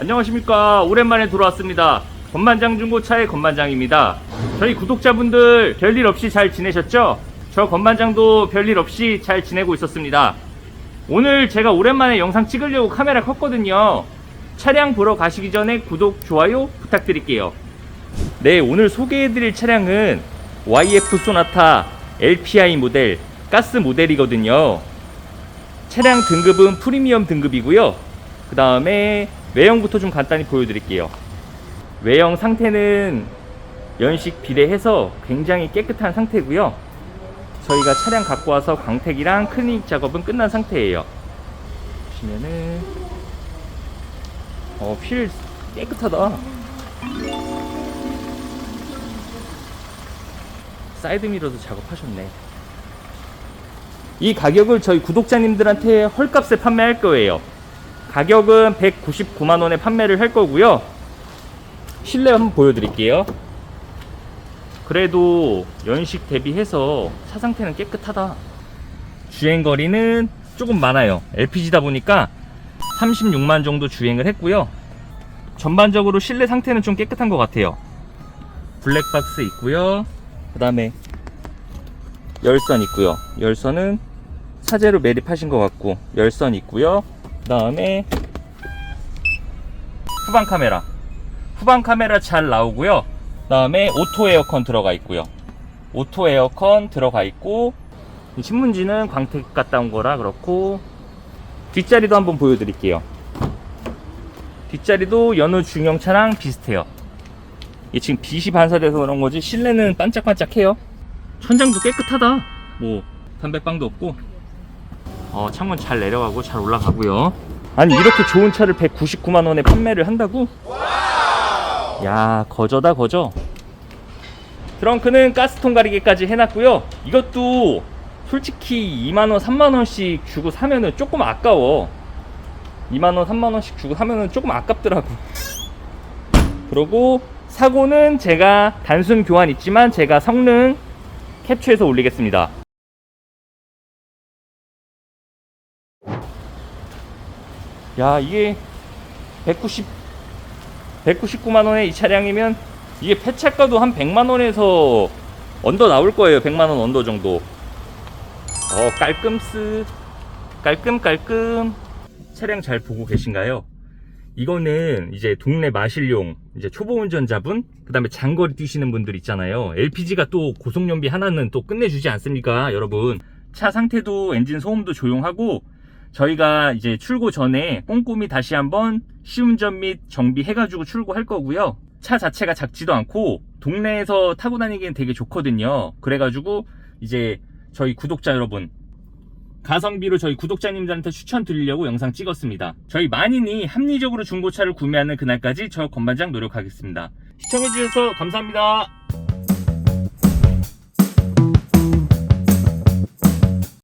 안녕하십니까. 오랜만에 돌아왔습니다. 건반장 중고차의 건반장입니다. 저희 구독자분들 별일 없이 잘 지내셨죠? 저 건반장도 별일 없이 잘 지내고 있었습니다. 오늘 제가 오랜만에 영상 찍으려고 카메라 켰거든요. 차량 보러 가시기 전에 구독, 좋아요 부탁드릴게요. 네 오늘 소개해드릴 차량은 YF 소나타 LPI 모델 가스 모델이거든요. 차량 등급은 프리미엄 등급이고요. 그 다음에 외형부터 좀 간단히 보여드릴게요. 외형 상태는 연식 비례해서 굉장히 깨끗한 상태고요. 저희가 차량 갖고 와서 광택이랑 클리닉 작업은 끝난 상태예요. 보시면은 어, 휠 깨끗하다. 사이드미러도 작업하셨네. 이 가격을 저희 구독자님들한테 헐값에 판매할 거예요. 가격은 199만 원에 판매를 할 거고요. 실내 한번 보여드릴게요. 그래도 연식 대비해서 차 상태는 깨끗하다. 주행 거리는 조금 많아요. LPG다 보니까 36만 정도 주행을 했고요. 전반적으로 실내 상태는 좀 깨끗한 것 같아요. 블랙박스 있고요. 그 다음에 열선 있고요. 열선은 사제로 매립하신 것 같고 열선 있고요. 그 다음에 후방 카메라. 후방 카메라 잘 나오고요. 그 다음에 오토 에어컨 들어가 있고요. 오토 에어컨 들어가 있고 이 신문지는 광택 갔다 온 거라 그렇고 뒷자리도 한번 보여드릴게요. 뒷자리도 여느 중형 차랑 비슷해요. 이게 지금 빛이 반사돼서 그런 거지 실내는 반짝반짝해요. 천장도 깨끗하다. 뭐 담배빵도 없고. 어, 창문 잘 내려가고 잘 올라가고요. 아니 이렇게 좋은 차를 199만 원에 판매를 한다고? 야 거저다 거저. 트렁크는 가스통 가리개까지 해놨고요. 이것도 솔직히 2만 원, 3만 원씩 주고 사면은 조금 아까워. 2만 원, 3만 원씩 주고 사면은 조금 아깝더라고. 그러고 사고는 제가 단순 교환 있지만 제가 성능 캡처해서 올리겠습니다. 야, 이게 190 199만 원에 이 차량이면 이게 폐차가도 한 100만 원에서 언더 나올 거예요. 100만 원 언더 정도. 어, 깔끔스 깔끔 깔끔. 차량 잘 보고 계신가요? 이거는 이제 동네 마실용 이제 초보 운전자분 그다음에 장거리 뛰시는 분들 있잖아요 LPG가 또 고속연비 하나는 또 끝내주지 않습니까 여러분 차 상태도 엔진 소음도 조용하고 저희가 이제 출고 전에 꼼꼼히 다시 한번 시운전 및 정비해가지고 출고할 거고요 차 자체가 작지도 않고 동네에서 타고 다니기엔 되게 좋거든요 그래가지고 이제 저희 구독자 여러분 가성비로 저희 구독자님들한테 추천드리려고 영상 찍었습니다. 저희 만인이 합리적으로 중고차를 구매하는 그날까지 저 건반장 노력하겠습니다. 시청해주셔서 감사합니다.